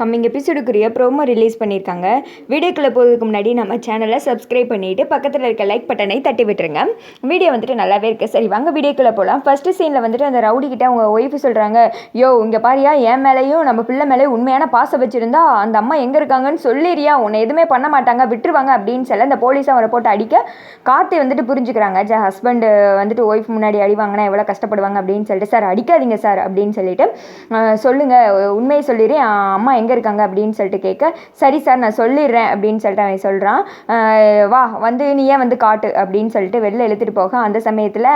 Coming எபிசோடுக்குரிய promo release பண்ணியிருக்காங்க. வீடியோக்குள்ளே போகிறதுக்கு முன்னாடி நம்ம சேனலை சப்ஸ்கிரைப் பண்ணிவிட்டு பக்கத்தில் இருக்க லைக் பட்டனை தட்டி விட்டுருங்க. வீடியோ வந்துட்டு நல்லாவே இருக்குது சரி வாங்க வீடியோக்குள்ளே போகலாம் ஃபஸ்ட்டு சீனில் வந்துட்டு அந்த ரவுடி கிட்ட அவங்க ஒய்ஃபு சொல்கிறாங்க யோ இங்கே பாரியா என் மேலேயும் நம்ம பிள்ளை மேலேயும் உண்மையான பாசம் வச்சுருந்தா அந்த அம்மா எங்கே இருக்காங்கன்னு சொல்லிடுறியா உன்னை எதுவுமே பண்ண மாட்டாங்க விட்டுருவாங்க அப்படின்னு சொல்ல அந்த போலீஸ் அவரை போட்டு அடிக்க கார்த்தி வந்துட்டு புரிஞ்சுக்கிறாங்க. ஜ ஹஸ்பண்டு வந்துட்டு ஒய்ஃப் முன்னாடி அடி வாங்கினா எவ்வளோ கஷ்டப்படுவாங்க? அப்படின்னு சொல்லிட்டு சார் அடிக்காதீங்க சார் அப்படின்னு சொல்லிட்டு சொல்லுங்கள் உண்மையை சொல்லிடுறேன். அம்மா எங்கே இருக்காங்க அப்படின்னு சொல்லிட்டு கேட்க சரி சார் நான் சொல்லிடுறேன் அப்படின்னு சொல்லிட்டு அவன் சொல்கிறான் வா வந்து நீ ஏன் வந்து காட்டு? அப்படின்னு சொல்லிட்டு வெளில இழுத்துட்டு போக அந்த சமயத்தில்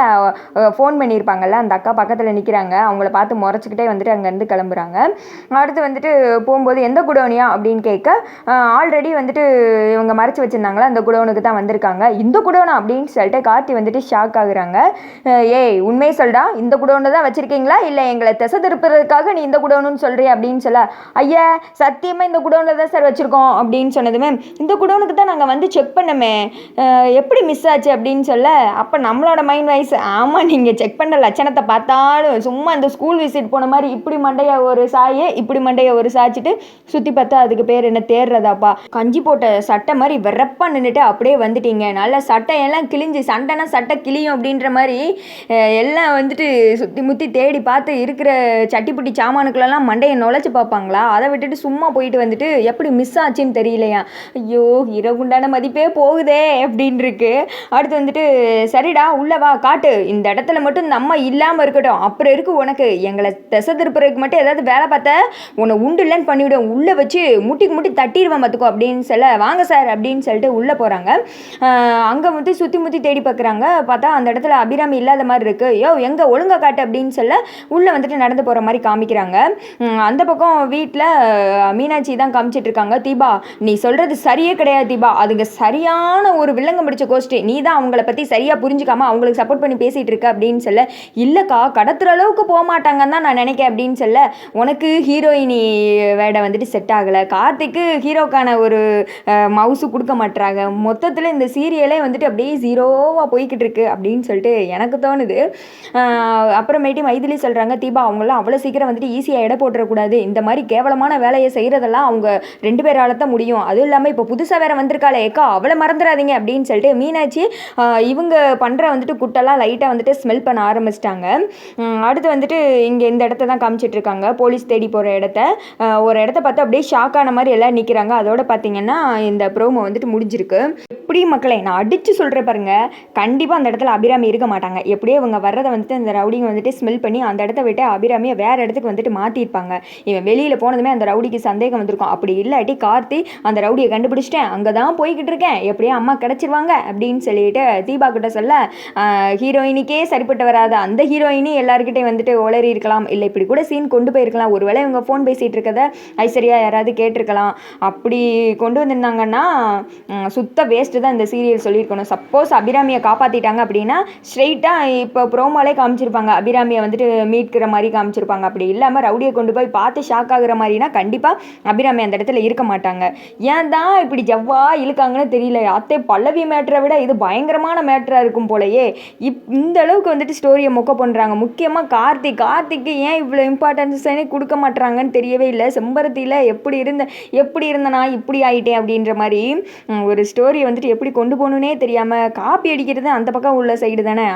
ஃபோன் பண்ணியிருப்பாங்கல்ல அந்த அக்கா பக்கத்தில் நிற்கிறாங்க அவங்கள பார்த்து முறைச்சிக்கிட்டே வந்துட்டு அங்கேருந்து கிளம்புறாங்க. அடுத்து வந்துட்டு போகும்போது எந்த குடோனியா? அப்படின்னு கேட்க ஆல்ரெடி வந்துட்டு இவங்க மறைச்சி வச்சுருந்தாங்களா? அந்த குடோனுக்கு தான் வந்திருக்காங்க. இந்த குடோனா? அப்படின்னு சொல்லிட்டு கார்த்தி வந்துட்டு ஷாக் ஆகுறாங்க. ஏய் உண்மையை சொல்கிறா இந்த குடோனு தான் வச்சுருக்கீங்களா? இல்லை எங்களை திசை திருப்புறதுக்காக நீ இந்த குடோனுன்னு சொல்கிறிய அப்படின்னு சொல்ல ஐயா சத்தியமாக இந்த குடோனில் தான் சார் வச்சுருக்கோம் அப்படின்னு சொன்னதுமே இந்த குடோனுக்கு தான் நாங்கள் வந்து செக் பண்ணமே. எப்படி மிஸ் ஆச்சு அப்படின்னு சொல்ல அப்போ நம்மளோட மைண்ட் வைஸ் ஆமாம் நீங்கள் செக் பண்ணுற லட்சணத்தை பார்த்தாலும் சும்மா அந்த ஸ்கூல் விசிட் போன மாதிரி இப்படி மண்டையை ஒரு சாயை இப்படி மண்டையை ஒரு சாய்ச்சிட்டு சுற்றி பார்த்தா அதுக்கு பேர் என்ன தேர்றதாப்பா. கஞ்சி போட்ட சட்டை மாதிரி வெறப்பாக நின்றுட்டு அப்படியே வந்துட்டீங்க. நல்ல சட்டை எல்லாம் கிழிஞ்சு சண்டைனா சட்டை கிழியும் அப்படின்ற மாதிரி எல்லாம் வந்துட்டு சுற்றி முற்றி தேடி பார்த்து இருக்கிற சட்டிப்புட்டி சாமானுக்குள்ளெல்லாம் மண்டையை நுழைச்சி பார்ப்பாங்களா? அதை விட்டு விட்டுட்டு சும்மா போயிட்டு வந்துட்டு எப்படி மிஸ் ஆச்சுன்னு தெரியலையா? ஐயோ இரவுண்டான மதிப்பே போகுதே அப்படின்னு இருக்கு அடுத்து வந்துட்டு சரிடா உள்ளே வா காட்டு. இந்த இடத்துல மட்டும் நம்ம இல்லாமல் இருக்கட்டும். அப்புறம் இருக்கு உனக்கு. எங்களை திசை திருப்புறதுக்கு மட்டும் ஏதாவது வேலை பார்த்த உன்னை உண்டு இல்லைன்னு பண்ணிவிடுவேன் உள்ளே வச்சு முட்டிக்கு முட்டி தட்டிடுவேன் பார்த்துக்கோ அப்படின்னு சொல்ல வாங்க சார் அப்படின்னு சொல்லிட்டு உள்ளே போகிறாங்க அங்கே வந்து சுற்றி முற்றி தேடி பார்க்குறாங்க பார்த்தா அந்த இடத்துல அபிராமி இல்லாத மாதிரி இருக்குது யோ எங்கே ஒழுங்கா காட்டு அப்படின்னு சொல்ல உள்ளே வந்துட்டு நடந்து போகிற மாதிரி காமிக்கிறாங்க. அந்த பக்கம் வீட்டில் மீனாட்சி தான் காமிச்சிட்டு இருக்காங்க. தீபா நீ சொல்கிறது சரியே கிடையாது தீபா. அதுங்க சரியான ஒரு வில்லங்கம் பிடிச்ச கோஷ்டி நீ தான் அவங்கள பற்றி சரியாக புரிஞ்சுக்காம அவங்களுக்கு சப்போர்ட் பண்ணி பேசிகிட்டு இருக்க அப்படின்னு சொல்ல இல்லைக்கா கடத்துற அளவுக்கு போக மாட்டாங்கன்னு தான் நான் நினைக்கிறேன் அப்படின்னு சொல்ல உனக்கு ஹீரோயினி வேடை வந்துட்டு செட் ஆகலை. கார்த்திக்கு ஹீரோக்கான ஒரு மவுசு கொடுக்க மாட்டுறாங்க மொத்தத்தில் இந்த சீரியலே வந்துட்டு அப்படியே ஜீரோவாக போய்கிட்டு இருக்கு அப்படின்னு சொல்லிட்டு எனக்கு தோணுது. அப்புறமேட்டி அப்புறமேட்டு மைதிலி சொல்கிறாங்க தீபா அவங்களாம் அவ்வளோ சீக்கிரம் வந்துட்டு ஈஸியாக எடை போட்டுறக்கூடாது. இந்த மாதிரி கேவலமான வேலையை செய்கிறதெல்லாம் அவங்க ரெண்டு பேரால் தான் முடியும். அதுவும் இல்லாமல் இப்போ புதுசாக வேறு வந்திருக்காளே ஏக்கா அவளை மறந்துடாதீங்க அப்படின்னு சொல்லிட்டு மீனாட்சி இவங்க பண்ணுற வந்துட்டு குட்டெல்லாம் லைட்டாக வந்துட்டு ஸ்மெல் பண்ண ஆரம்பிச்சிட்டாங்க. அடுத்து வந்துட்டு இங்கே இந்த இடத்த தான் காமிச்சிட்ருக்காங்க போலீஸ் தேடி போகிற இடத்த. ஒரு இடத்த பார்த்து அப்படியே ஷாக் ஆன மாதிரி எல்லாம் நிற்கிறாங்க அதோட பார்த்தீங்கன்னா இந்த ப்ரோமோ வந்துட்டு முடிஞ்சிருக்கு. எப்படி மக்களை நான் அடித்து சொல்கிறேன் பாருங்க. கண்டிப்பாக அந்த இடத்துல அபிராமி இருக்க மாட்டாங்க. எப்படியே இவங்க வர்றதை வந்துட்டு அந்த ரவுடிங்க வந்துட்டு ஸ்மெல் பண்ணி அந்த இடத்த விட்டு அபிராமியை வேறு இடத்துக்கு வந்துட்டு மாற்றிருப்பாங்க இவன் வெளியில் போனதுமே அந்த ரவுடிக்கு சந்தேகம் வந்திருக்கும். அப்படி இல்லாட்டி கார்த்தி அந்த ரவுடியை கண்டுபிடிச்சிட்டேன். அங்கே தான் போய்கிட்டு இருக்கேன். எப்படியோ அம்மா கிடச்சிருவாங்க அப்படின்னு சொல்லிட்டு தீபா கிட்ட சொல்ல ஹீரோயினிக்கே சரிப்பட்டு வராத. அந்த ஹீரோயினி எல்லாருக்கிட்டையும் வந்துட்டு உளறி இருக்கலாம். இல்லை இப்படி கூட சீன் கொண்டு போயிருக்கலாம். ஒருவேளை இவங்க ஃபோன் பேசிகிட்டு இருக்கத ஐஸ்வர்யா யாராவது கேட்டிருக்கலாம். அப்படி கொண்டு வந்திருந்தாங்கன்னா சுத்த வேஸ்ட்டு தான் இந்த சீரியல் சொல்லியிருக்கணும். சப்போஸ் அபிராமியை காப்பாற்றிட்டாங்க அப்படின்னா ஸ்ட்ரெயிட்டாக இப்போ ப்ரோமோலே காமிச்சிருப்பாங்க. அபிராமியை வந்துட்டு மீட்கிற மாதிரி காமிச்சிருப்பாங்க. அப்படி இல்லாமல் ரவுடியை கொண்டு போய் பார்த்து ஷாக் ஆகுற மாதிரினா கண்டிப்பாக அபிராமி அந்த இடத்துல இருக்க மாட்டாங்க. ஏன் தான் இப்படி ஜவ்வா இழுக்காங்கன்னு தெரியல. அத்தை பல்லவி மேட்ரை விட இது பயங்கரமான மேட்டராக இருக்கும் போலயே. இப் இந்த அளவுக்கு வந்துட்டு ஸ்டோரியை மொக்க பண்ணுறாங்க முக்கியமாக கார்த்திக் கார்த்திக்கு ஏன் இவ்வளோ இம்பார்ட்டன்ஸே கொடுக்க மாட்டுறாங்கன்னு தெரியவே இல்லை. செம்பருத்தியில் எப்படி இருந்த எப்படி இருந்தனா இப்படி ஆகிட்டேன் அப்படின்ற மாதிரி ஒரு ஸ்டோரியை வந்துட்டு எப்படி கொண்டு போகணுன்னே தெரியாமல் காப்பி அடிக்கிறது அந்த பக்கம் உள்ள சைடு தானே.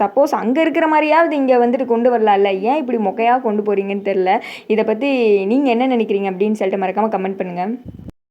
சப்போஸ் அங்கே இருக்கிற மாதிரியாவது இங்கே வந்துட்டு கொண்டு வரலாம்ல. ஏன் இப்படி மொக்கையாக கொண்டு போகிறீங்கன்னு தெரில இதை பற்றி நீங்கள் என்ன நினைக்கிறீங்க அப்படின்னு சொல்லிட்டு மறக்காமல் கமெண்ட் பண்ணுங்கள்